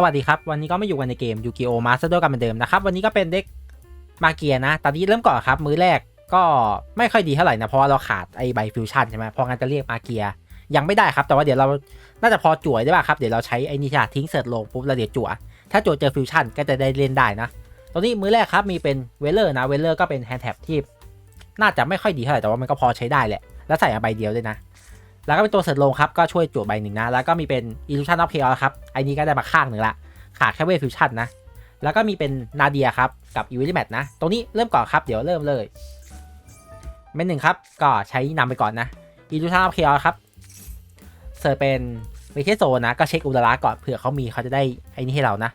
สวัสดีครับ วันนี้ก็มาอยู่กันในเกมยูกิโอมาสเตอร์กันเหมือนเดิมนะครับ วันนี้ก็เป็นเด็กมาเกียนะ ตอนนี้เริ่มก่อนครับ มื้อแรกก็ไม่ค่อยดีเท่าไหร่นะ เพราะว่าเราขาดไอใบฟิวชั่นใช่ไหมพราะงั้นจะเรียกมาเกียยังไม่ได้ครับ แต่ว่าเดี๋ยวเราน่าจะพอจั่วได้ป่ะครับ เดี๋ยวเราใช้ไอนี่ค่ะทิ้งเสิร์ชลงปุ๊บแล้วเดี๋ยวจั่ว ถ้าจั่วเจอฟิวชั่นก็จะได้เล่นได้นะ ตอนนี้มื้อแรกครับมีเป็นเวลเลอร์นะ เวลเลอร์ก็เป็นแฮนด์แท็บที่น่าจะไม่ค่อยดีเท่าไหร่ แต่ว่ามันก็พอใช้ได้แหละ แล้วใส่ใบเดียวด้วยนะ แล้วก็เป็นตัวเสิร์ชลงครับก็ช่วยจั่วใบหนึ่งนะ แล้วก็มีเป็น Illusion of Chaos ครับไอ้นี้ก็ได้มาข้างหนึ่งละขาดแค่เวทฟิวชั่นนะ แล้วก็มีเป็นนาเดียครับกับอีวิลิแมทนะ ตรงนี้เริ่มก่อนครับเดี๋ยวเริ่มเลยเมนหนึ่งครับก็ใช้นำไปก่อนนะ Illusion of Chaos ครับเสิร์ชเป็นเมเทโซนะก็เช็คอุลาระก่อนเผื่อเขามีเขาจะได้ไอ้นี่ให้เรานะ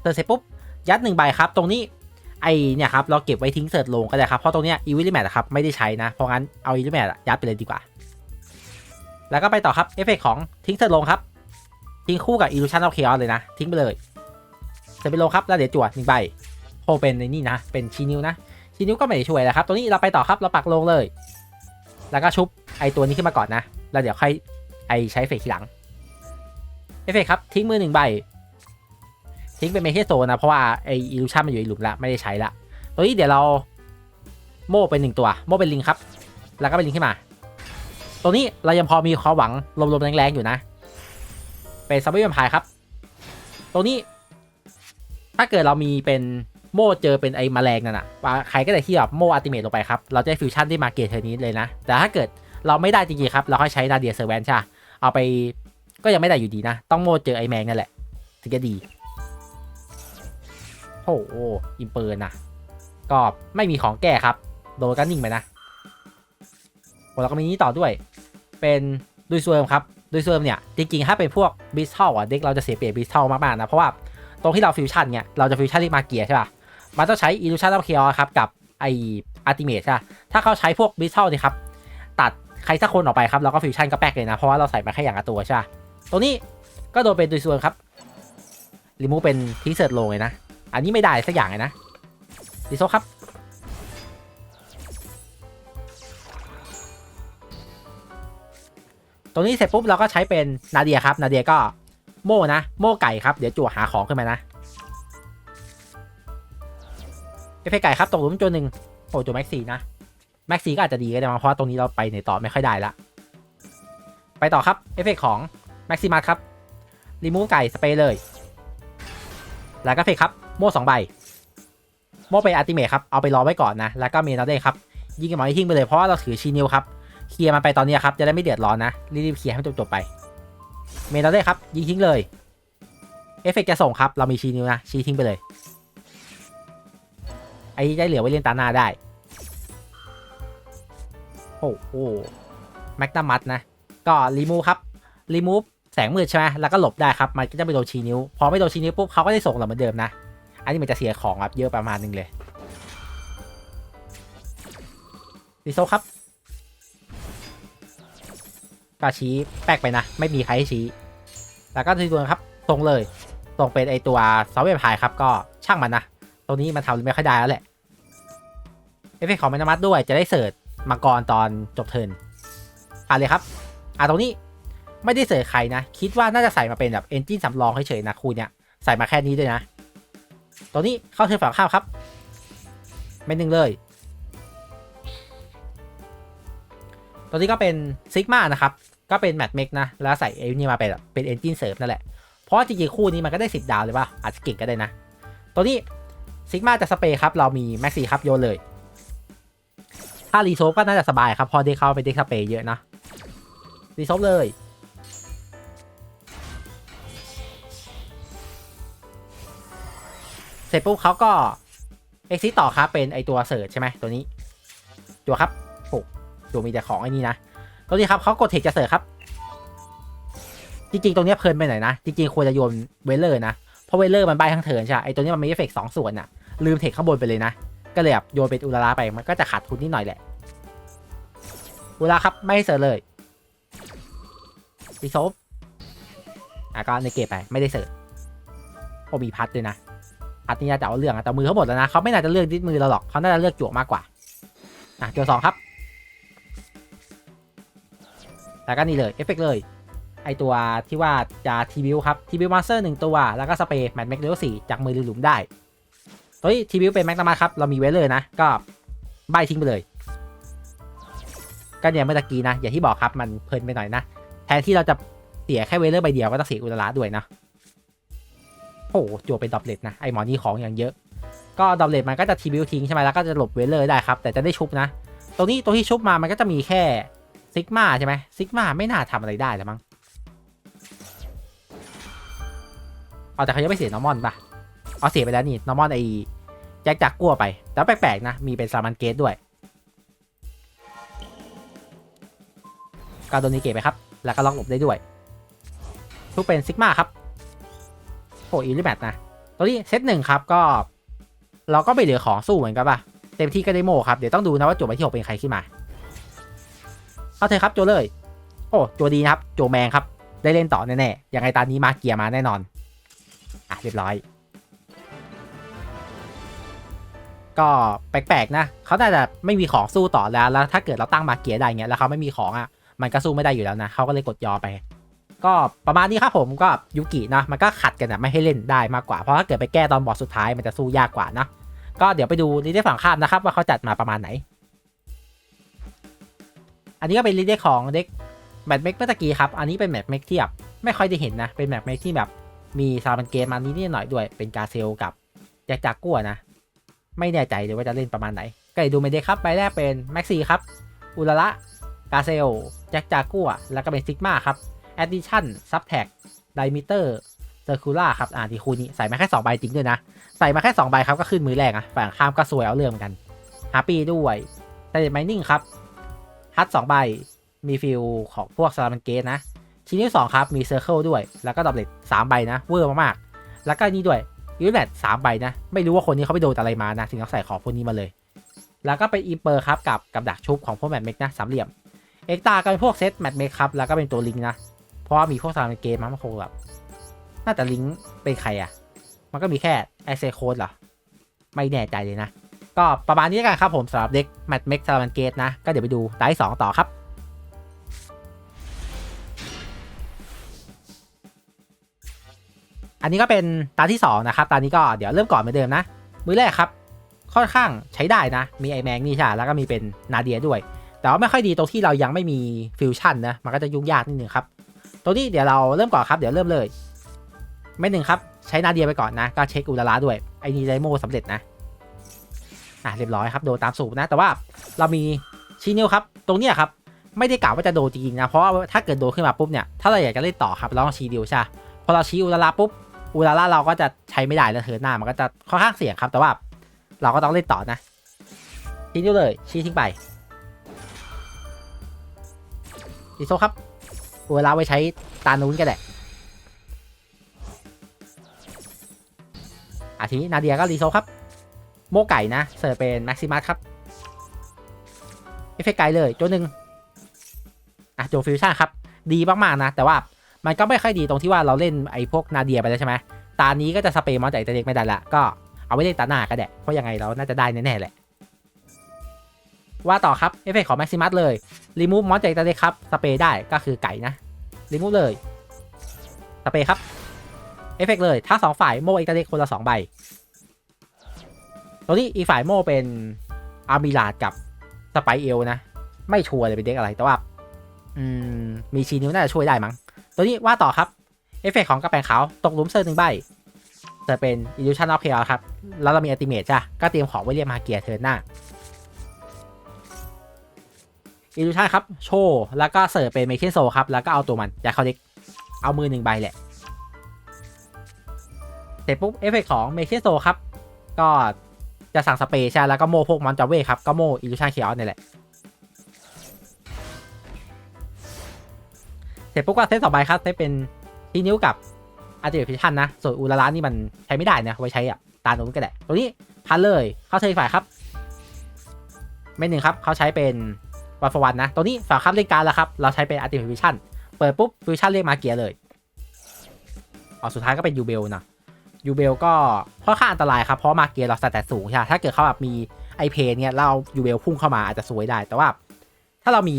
เสิร์เสร็จปุ๊บยัดหนึ่งใบครับ ตรงนี้ ไอเนี่ยครับเราเก็บไว้ทิ้งเสิร์ชลงก็ได้ครับเพราะตรงเนี้ยอีวิลิแมทครับไม่ได้ใช้นะ เพราะงั้นเอาอีวิลิแมทยัดไปเลยดีกว่า แล้วก็ไปต่อครับเอฟเฟกของทิ้งเสิร์ชลงครับ ทิ้งคู่กับ Illusion of Chaos เลยนะ ทิ้งไปเลยเสร็จไปลงครับแล้วเดี๋ยวจั่วหนึ่งใบโพเป็นในนี่นะ เป็นชีนิวนะชีนิวก็ไม่ได้ช่วยนะครับตัวนี้เราไปต่อครับเราปักลงเลย แล้วก็ชุบไอตัวนี้ขึ้นมาก่อนนะแล้วเดี๋ยวค่อยไอใช้เฟกทีหลังเอฟเฟกครับทิ้งมือหนึ่งใบ ทิ้งเป็นเมเทโซนะ เพราะว่าไออิลูชันมันอยู่ในหลุมละไม่ได้ใช้ละตัวนี้เดี๋ยวเราโม่เป็นหนึ่งตัว โม่เป็นลิงครับ แล้วก็เป็นลิงขึ้นมา ตัวนี้เรายังพอมีความหวังลมๆแรงๆอยู่นะ เป็นซับเบิลพายครับตรงนี้ ถ้าเกิดเรามีเป็นโม่เจอเป็นไอ้แมลงนั่นน่ะว่าใครก็ได้ที่แบบโม่อัติเมตลงไปครับ เราจะได้ฟิวชั่นที่มาเกตเทอร์นี้เลยนะ แต่ถ้าเกิดเราไม่ได้จริงๆครับ เราค่อยใช้นาเดียเซอร์แวนใช่ปะเอาไปก็ยังไม่ได้อยู่ดีนะ ต้องโม่เจอไอ้แมงนั่นแหละถึงจะดี โอ้โหอิมเปอร์นะก็ไม่มีของแก้ครับ โดนก็นิ่งไปนะแล้วก็มีนี้ต่อด้วย เป็นดุยซวมครับด้วยเซิร์ฟเนี่ย จริงๆ ถ้าเป็นพวกบิสเทลอะเด็กเราจะเสียเปรียบบิสเทลมากๆนะ เพราะว่าตรงที่เราฟิวชั่นเนี่ย เราจะฟิวชั่นที่มาเกียใช่ป่ะ มันต้องใช้อิลูชันอัพเคียวครับ กับไออัติเมทใช่ปะถ้าเขาใช้พวกบิสเทลนี่ครับ ตัดใครสักคนออกไปครับแล้วก็ฟิวชั่นก็แป๊กเลยนะ เพราะว่าเราใส่มาแค่อย่างละตัวใช่ป่ะตรงนี้ก็โดนเป็นดุยซวมครับรีมูเป็นทีเซิร์ตโลเลยนะ อันนี้ไม่ได้สักอย่างเลยนะดิโซครับ ตรงนี้เสร็จปุ๊บเราก็ใช้เป็นนาเดียครับ นาเดียก็โม่นะ โม่ไก่ครับ เดี๋ยวจั่วหาของขึ้นมานะเอฟเฟไก่ครับตกหลุมตัวหนึ่งโอ้จั่วแม็กซี่นะแม็กซี่ก็อาจจะดีก็ได้มั้งเพราะว่าตรงนี้เราไปในต่อไม่ค่อยได้ละ ไปต่อครับเอฟเฟกของแม็กซิมัสครับรีมูฟไก่สเปรย์เลย แล้วก็เฟกครับ โม่สองใบ โม่ไปอัลติเมทครับ เอาไปรอไว้ก่อนนะ แล้วก็เมนาเด้ครับ ยิงกับหมอให้ทิ้งไปเลย เพราะว่าเราถือชีนิวครับ เคลียร์มันไปตอนนี้ครับ จะได้ไม่เดือดร้อนนะ รีบๆเคลียร์ให้จบๆไป เมนาเด้ครับ ยิงทิ้งเลย เอฟเฟกต์จะส่งครับ เรามีชีนิวนะ ชีทิ้งไปเลย ไอ้ได้เหลือไว้เล่นตาหน้าได้ โอ้โห แม็กนัมัสนะ ก็รีมูฟครับ รีมูฟแสงมืดใช่ไหมแล้วก็หลบได้ครับ มันก็จะไม่โดนชีนิ้ว พอไม่โดนชีนิ้วปุ๊บเขาก็ได้ส่งเราเหมือนเดิมนะ อันนี้มันจะเสียของครับเยอะประมาณนึงเลยดิโซครับก็ชี้แป๊กไปนะ ไม่มีใครให้ชี้ แล้วก็ทีตัวครับตรงเลยตรงเป็นไอตัวซอฟต์แวร์พายครับก็ช่างมันนะตรงนี้มันทำไม่ค่อยได้แล้วแหละเอฟเฟกของแมนมัสด้วยจะได้เสิร์ชมังกรตอนจบเทิร์นผ่านเลยครับ อ่าตรงนี้ไม่ได้เสิร์ชใครนะ คิดว่าน่าจะใส่มาเป็นแบบเอนจินสำรองเฉยๆนะคูเนี่ยใส่มาแค่นี้ด้วยนะ ตรงนี้เข้าเทิร์นฝั่งข้ามครับเม็ดหนึ่งเลย ตัวนี้ก็เป็นซิกมานะครับ ก็เป็นแมทเมกนะ แล้วใส่เอนี่มาเป็นเป็นเอนจินเสริมนั่นแหละ เพราะจริงๆคู่นี้มันก็ได้สิบดาวเลยป่ะ อาจจะเก่งก็ได้นะ ตัวนี้ซิกมาจะสเปรย์ครับ เรามีแม็กซี่ครับโยนเลย ถ้ารีโซฟก็น่าจะสบายครับ พอได้เข้าไปได้สเปรย์เยอะนะ รีโซฟเลย เสร็จปุ๊บเขาก็เอ็กซิต่อครับเป็นไอตัวเสิร์ชใช่ไหมตัวนี้ ตัวครับโอ้ตัวมีแต่ของไอ้นี่นะตัวนี้ครับเขากดเทคจะเสิร์ชครับ จริงๆ ตรงนี้เพลินไปหน่อยนะ จริงๆ ควรจะโยนเวลเลอร์นะ เพราะเวลเลอร์มันใบทั้งเทินใช่ไอตัวนี้มันมีเอฟเฟกต์สองส่วนน่ะลืมเทคข้างบนไปเลยนะ ก็เลยแบบโยนเป็นอุลาราไปมันก็จะขาดทุนนิดหน่อยแหละอุลาครับไม่เสิร์ชเลยรีโซฟอะก็ในเกตไปไม่ได้เสิร์ชโอมีพัดด้วยนะ พัดนี่น่าจะเอาเรื่องอะแต่มือเขาหมดแล้วนะเขาไม่น่าจะเลือกดิสมือเราหรอกเขาน่าจะเลือกจั่วมากกว่าอะจั่วสองครับแล้วก็นี่เลยเอฟเฟกต์เลย ไอตัวที่ว่าจะทีบิวครับทีบิวมาสเตอร์หนึ่งตัว แล้วก็สเปรย์แมทแม็กเลเวลสี่จากมือหลุมได้ตัวนี้ทีบิวเป็นแม็กนามาครับ เรามีไว้เลยนะ ก็ใบทิ้งไปเลยก็เนี่ยเมื่อตะกี้นะ อย่างที่บอกครับมันเพลินไปหน่อยนะ แทนที่เราจะเสียแค่เวเลอร์ใบเดียวก็ต้องเสียอุลาระด้วยนะ โอ้โหจั่วเป็นดอบเลตนะ ไอหมอนี่ของอย่างเยอะ ก็ดอบเลตมันก็จะทีบิวทิ้งใช่ไหมแล้วก็จะหลบเวเลอร์ได้ครับ แต่จะได้ชุบนะ ตรงนี้ตัวที่ชุบมามันก็จะมีแค่ซิกมาใช่ไหมซิกมาไม่น่าทำอะไรได้แล้วมั้งเอาแต่เขายังไม่เสียนอร์มอนปะเอาเสียไปแล้วนี่นอร์มอนไอแจ็คจักกัวไป แต่แปลกๆนะ มีเป็นซามันเกตด้วยก็โดนนีเกตไปครับ แล้วก็ล็อกหลบได้ด้วยทุกเป็นซิกมาครับ โอ้อีลิแมทนะตัวนี้เซตหนึ่งครับก็ เราก็ไปเหลือของสู้เหมือนกันปะเต็มที่ก็ได้โมครับ เดี๋ยวต้องดูนะว่าโจใบที่หกเป็นใครขึ้นมา เอาเถอะครับโจเลย โอ้โจดีนะครับ โจแมงครับ ได้เล่นต่อแน่ๆยังไงตอนนี้มาเกียร์มาแน่นอน อะเรียบร้อย ก็แปลกๆนะเขาน่าจะไม่มีของสู้ต่อแล้วแล้ว ถ้าเกิดเราตั้งมาเกียร์ได้เงี้ยแล้วเขาไม่มีของอะมันก็สู้ไม่ได้อยู่แล้วนะเขาก็เลยกดยอไป ก็ประมาณนี้ครับผมก็ยุกินะมันก็ขัดกันอะไม่ให้เล่นได้มากกว่า เพราะถ้าเกิดไปแก้ตอนบอสสุดท้ายมันจะสู้ยากกว่านะก็เดี๋ยวไปดูลีดเดอร์ฝั่งข้ามนะครับว่าเขาจัดมาประมาณไหน อันนี้ก็เป็นลีดเดอร์ของเด็กแมทเมกเมื่อกี้ครับ อันนี้เป็นแมทเมกที่แบบไม่ค่อยได้เห็นนะ เป็นแมทเมกที่แบบมีซาบันเกมมานิดหน่อยด้วย เป็นกาเซลกับแจ็คจากกัวนะ ไม่แน่ใจเลยว่าจะเล่นประมาณไหน ก็เลยดูไม่ได้ครับ ใบแรกเป็นแม็กซี่ครับ อุลาระกาเซล แจ็คจากกัวแล้วก็เป็นซิกมาครับ แอดดิชั่นซับแท็กไดมิเตอร์เซอร์คูล่าครับ อ่าที่คูนี้ใส่มาแค่2ใบจริงด้วยนะ ใส่มาแค่2ใบครับก็ขึ้นมือแรกอะฝั่งข้ามก็สวยเอาเรื่องเหมือนกันฮาปี้ด้วยแต่เด็ดไมนิ่งครับฮัตสองใบมีฟิลของพวกสลามันเกตนะ ชิ้นที่สองครับ มีเซอร์เคิลด้วย แล้วก็ดอบเล็ตสามใบนะเวอร์มากๆ แล้วก็นี่ด้วยยูแบตสามใบนะ ไม่รู้ว่าคนนี้เขาไปโดนอะไรมานะ ถึงต้องใส่ของพวกนี้มาเลย แล้วก็เป็นอีเปอร์ครับ กับกับดักชุบของพวกแมทเมกนะสามเหลี่ยม เอ็กตาก็เป็นพวกเซตแมทเมกครับ แล้วก็เป็นตัวลิงนะ เพราะว่ามีพวกสลามันเกมามันคงแบบน่าจะลิงเป็นใครอะมันก็มีแค่ไอเซโคดเหรอ ไม่แน่ใจเลยนะ ก็ประมาณนี้กันครับผมสำหรับเด็กแมทเม็กซาลามันเกตนะ ก็เดี๋ยวไปดูตาที่สองต่อครับอันนี้ก็เป็นตาที่ 2 นะครับ ตานี้ก็เดี๋ยวเริ่มก่อนเหมือนเดิมนะ มือแรกครับ ค่อนข้างใช้ได้นะ มีไอแมงนี่ใช่ แล้วก็มีเป็นนาเดียด้วย แต่ว่าไม่ค่อยดีตรงที่เรายังไม่มีฟิวชั่นนะ มันก็จะยุ่งยากนิดนึงครับ ตัวนี้เดี๋ยวเราเริ่มก่อนครับเดี๋ยวเริ่มเลย ไม่หนึ่งครับใช้นาเดียไปก่อนนะ ก็เช็คอุลาระด้วยไอนีไดโมสำเร็จนะอะเรียบร้อยครับโดนตามสูบนะ แต่ว่าเรามีชีนิวครับ ตรงเนี้ยครับไม่ได้กล่าวว่าจะโดนจริงนะเพราะถ้าเกิดโดนขึ้นมาปุ๊บเนี่ยถ้าเราอยากจะเล่นต่อครับเราต้องชีนิวใช่พอเราชี้อุลาระปุ๊บอุลาระเราก็จะใช้ไม่ได้แล้วเทินหน้ามันก็จะค่อนข้างเสี่ยงครับ แต่ว่าเราก็ต้องเล่นต่อนะทิ้นิ้วเลยชี้ทิ้งไปดีโซครับ อุลาระไว้ใช้ตานู้นก็ได้อาทีนาเดียก็รีโซครับ โมไก่นะ เสิร์ฟเป็นแม็กซิมัสครับ เอฟเฟกไกลเลยตัวหนึ่งอะโจฟิวชั่นครับ ดีมาก ๆ นะ แต่ว่ามันก็ไม่ค่อยดีตรงที่ว่าเราเล่นไอ้พวกนาเดียไปแล้วใช่ไหมตานี้ก็จะสเปรย์มอนจากตัวเล็กไม่ได้ละ ก็เอาไว้เล่นตาหน้าก็ได้ เพราะยังไงเราน่าจะได้แน่ๆแหละ ว่าต่อครับ เอฟเฟกของแม็กซิมัสเลย รีมูฟมอนจากตัวเล็กครับ สเปรย์ได้ก็คือไก่นะ รีมูฟเลย สเปรย์ครับ เอฟเฟกเลย ถ้าสองฝ่ายโมเอกตัวเล็กคนละสองใบ ตัวนี้อีฝ่ายโมเป็นอาร์มิลาดกับสไปเอลนะ ไม่ชัวร์เลยเป็นเด็กอะไร แต่ว่า อืม มีชีนิ้วน่าจะช่วยได้มั้ง ตัวนี้ว่าต่อครับ เอฟเฟกของกระแปงขาวตกหลุมเซอร์หนึ่งใบจะเป็น Illusion of Chaos ครับ แล้วเรามี Ultimate จ้ะ ก็เตรียมของไว้เรียกมาเกียร์เทิร์นหน้า Illusion ครับ โชว์แล้วก็เสิร์ฟเป็น m a k e n Soul ครับ แล้วก็เอาตัวมันยัดเขาเด็กเอามือหนึ่งใบแหละ เสร็จปุ๊บ เอฟเฟกของ m a k e n Soul ครับ ก็จะสั่งสเปรย์ใช่แล้วก็โมพวกมอนจาเว่ครับ ก็โม Illusion Chaos นี่แหละ เสร็จปุ๊บก็เซตสองใบครับเซตเป็นที่นิ้วกับอาร์ติฟิชันนะ ส่วนอุลาระนี่มันใช้ไม่ได้นะ ไว้ใช้อะ ตาโน้นก็ได้ตัวนี้พันเลย เข้าเทฝ่ายครับไม่หนึ่งครับ เขาใช้เป็น วันฟวันนะ ตัวนี้ฝากครับเล่นการแล้วครับ เราใช้เป็นอาร์ติฟิชั่นเปิดปุ๊บฟิวชั่นเรียกมาเกียร์เลยอ๋อสุดท้ายก็เป็นยูเบลนะยูเบลก็ค่อนข้างอันตรายครับ เพราะมาเกียร์เราสแตทสูงใช่ถ้าเกิดเขาแบบมีไอเพนเนี่ยเรายูเบลพุ่งเข้ามาอาจจะสวยได้ แต่ว่า ถ้าเรามี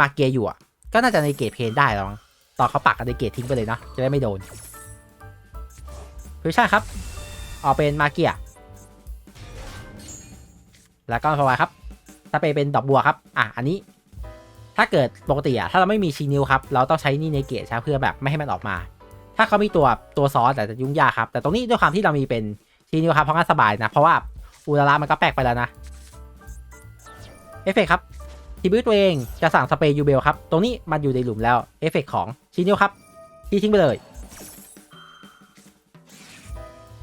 มาเกียร์อยู่อะก็น่าจะในเกตเพนได้ล้วมั้งตอนเขาปักกันในเกตทิ้งไปเลยเนาะจะได้ไม่โดนฟิวชั่นครับ ออกเป็นมาเกียแล้วก็พอไวครับ ถ้าไปเป็นดอกบัวครับ อะ อันนี้ ถ้าเกิดปกติอะถ้าเราไม่มีชีนิวครับ เราต้องใช้นี่ในเกตใช่เพื่อแบบไม่ให้มันออกมา ถ้าเขามีตัวตัวซอสแต่จะยุ่งยากครับ แต่ตรงนี้ด้วยความที่เรามีเป็นชีนิวครับเพราะงั้นสบายนะ เพราะว่าอุลาระมันก็แปลกไปแล้วนะ เอฟเฟกครับทีบิวตัวเองจะสั่งสเปรย์ยูเบลครับ ตรงนี้มันอยู่ในหลุมแล้ว เอฟเฟกของชีนิวครับที่ทิ้งไปเลย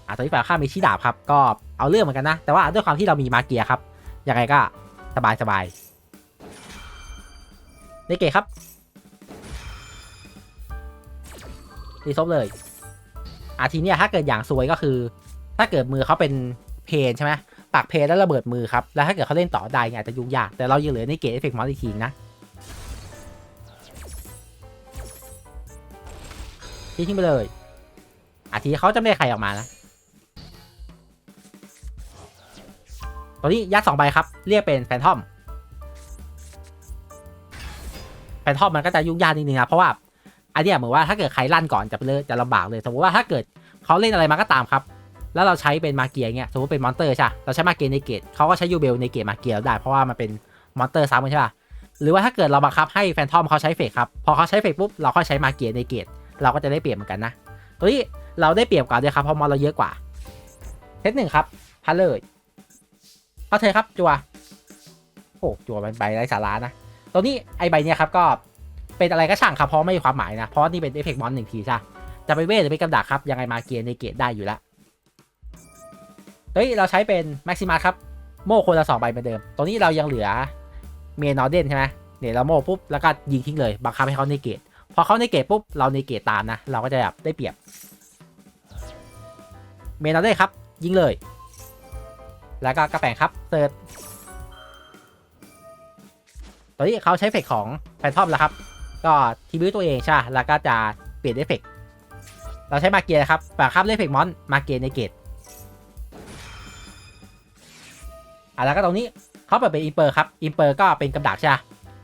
อะตัวที่ฝ่ายข้ามมีชีดาบครับ ก็เอาเรื่องเหมือนกันนะ แต่ว่าด้วยความที่เรามีมาเกียครับ ยังไงก็ สบายสบายในเกตครับรีซบเลยอาทีเนี้ยถ้าเกิดอย่างซวยก็คือ ถ้าเกิดมือเขาเป็นเพนใช่ไหมปักเพนแล้วระเบิดมือครับ แล้วถ้าเกิดเขาเล่นต่อได้เนี่ยอาจจะยุ่งยากแต่เรายังเหลือในเกตเอฟเฟกต์มอสอีกทีนะทิ้งไปเลยอาทีเขาจะไม่ได้ใครออกมานะ ตัวนี้ยัดสองใบครับ เรียกเป็นแฟนทอม แฟนทอมมันก็จะยุ่งยากนิดนึงนะเพราะว่าอันเนี้ยเหมือนว่าถ้าเกิดใครลั่นก่อนจะเลยจะลำบากเลย สมมติว่าถ้าเกิดเขาเล่นอะไรมาก็ตามครับ แล้วเราใช้เป็นมาเกียเงี้ย สมมติเป็นมอนเตอร์ใช่ เราใช้มาเกียในเกตเขาก็ใช้ยูเบลในเกตมาเกียได้ เพราะว่ามันเป็นมอนเตอร์ซ้ำกันใช่ปะหรือว่าถ้าเกิดเราบังคับให้แฟนทอมเขาใช้เฟกครับ พอเขาใช้เฟกปุ๊บ เราค่อยใช้มาเกียในเกต เราก็จะได้เปรียบเหมือนกันนะตัวนี้เราได้เปรียบกว่าด้วยครับ เพราะมอนเราเยอะกว่าเทสหนึ่งครับพันเลย เข้าเธอครับจัวโอ้จัวเป็นใบไร้สาระนะตัวนี้ไอใบเนี้ยครับก็เป็นอะไรก็ช่างครับเพราะไม่มีความหมายนะเพราะนี่เป็นเอฟเฟกต์มอนหนึ่งทีใช่จะไปเวทหรือไปกำดักครับยังไงมาเกียในเกตได้อยู่แล้วเฮ้ยเราใช้เป็นแม็กซิมัสครับโม่คนละสองใบเหมือนเดิมตรงนี้เรายังเหลือเมนอเดนใช่ไหมเนี่ยเราโม่ปุ๊บแล้วก็ยิงทิ้งเลยบังคับให้เขาในเกตพอเขาในเกตปุ๊บเราในเกตตามนะ เราก็จะแบบได้เปรียบเมนอเดนครับยิงเลย แล้วก็กระแปงครับเซิร์ชตอนนี้เขาใช้เฟกของแฟนทอมแล้วครับ ก็ทีบิวตัวเองใช่ แล้วก็จะเปลี่ยนเอฟเฟกเราใช้มาเกียร์ครับบังคับเล่เฟกมอนมาเกียร์ในเกตอะแล้วก็ตรงนี้เขาเปิดเป็นอิมเปอร์ครับอิมเปอร์ก็เป็นกำดักใช่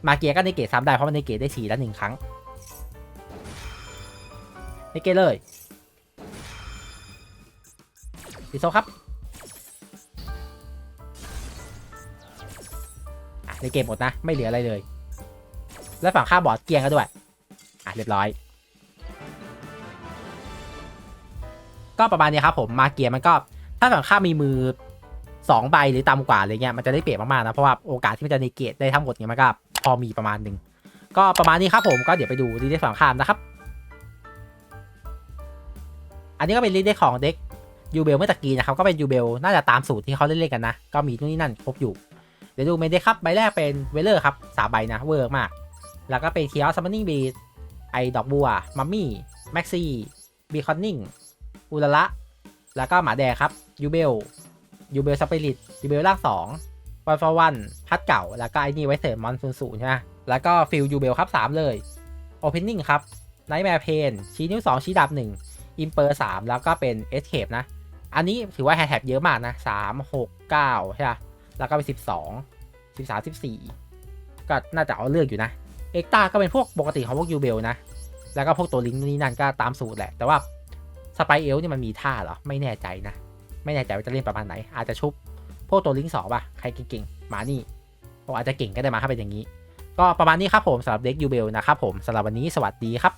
มาเกียก็ในเกตซ้ำได้เพราะมันในเกตได้สี่แล้วหนึ่งครั้งในเกตเลยดิโซครับ ในเกมหมดนะ ไม่เหลืออะไรเลย แล้วฝั่งข้าบอร์ดเกียงก็ด้วย อะ เรียบร้อย ก็ประมาณนี้ครับผมมาเกียมันก็ ถ้าฝั่งข้ามีมือสองใบหรือต่ำกว่าอะไรเงี้ยมันจะได้เปรียบมากๆนะเพราะว่าโอกาสที่มันจะในเกตได้ทั้งหมดเนี่ยมันก็พอมีประมาณหนึ่งก็ประมาณนี้ครับผมก็เดี๋ยวไปดูรีเด็กฝั่งข้ามนะครับ อันนี้ก็เป็นรีเด็กของเด็กยูเบลเมื่อตะกี้นะครับก็เป็นยูเบลน่าจะตามสูตรที่เขาเล่นๆกันนะ ก็มีนู่นนี่นั่นครบอยู่ เดี๋ยวดูเมนเดครับใบแรกเป็นเวเลอร์ครับสามใบนะเวิร์กมาก แล้วก็เป็นเคียวซัมมอนนิ่งบีไอดอกบัว มัมมี่ แม็กซี่บีคอนนิ่งอุลละ แล้วก็หมาแดงครับยูเบลยูเบลสปิริตยูเบลลากสองวันฟอร์วันพัดเก่า แล้วก็ไอ้นี่ไว้เสริมมอนซูนศูนย์ใช่ไหมแล้วก็ฟิลยูเบลครับสามเลยโอเพนนิ่งครับไนท์แมร์เพนชี้นิ้วสองชี้ดับหนึ่งอิมเปอร์สามแล้วก็เป็นเอสเคปนะ อันนี้ถือว่าแฮชแท็กเยอะมากนะสามหกเก้าใช่ไหม แล้วก็เป็นสิบสองสิบสามสิบสี่ก็น่าจะเอาเรื่องอยู่นะ เอ็กตาก็เป็นพวกปกติของพวกยูเบลนะ แล้วก็พวกตัวลิงนี่นั่นก็ตามสูตรแหละ แต่ว่าสไปเอลนี่มันมีท่าเหรอ ไม่แน่ใจนะ ไม่แน่ใจว่าจะเล่นประมาณไหน อาจจะชุบ พวกตัวลิงสองป่ะ ใครเก่งๆ มานี่ผมอาจจะเก่งก็ได้มาถ้าเป็นอย่างนี้ ก็ประมาณนี้ครับผมสำหรับเด็กยูเบลนะครับผมสำหรับวันนี้สวัสดีครับ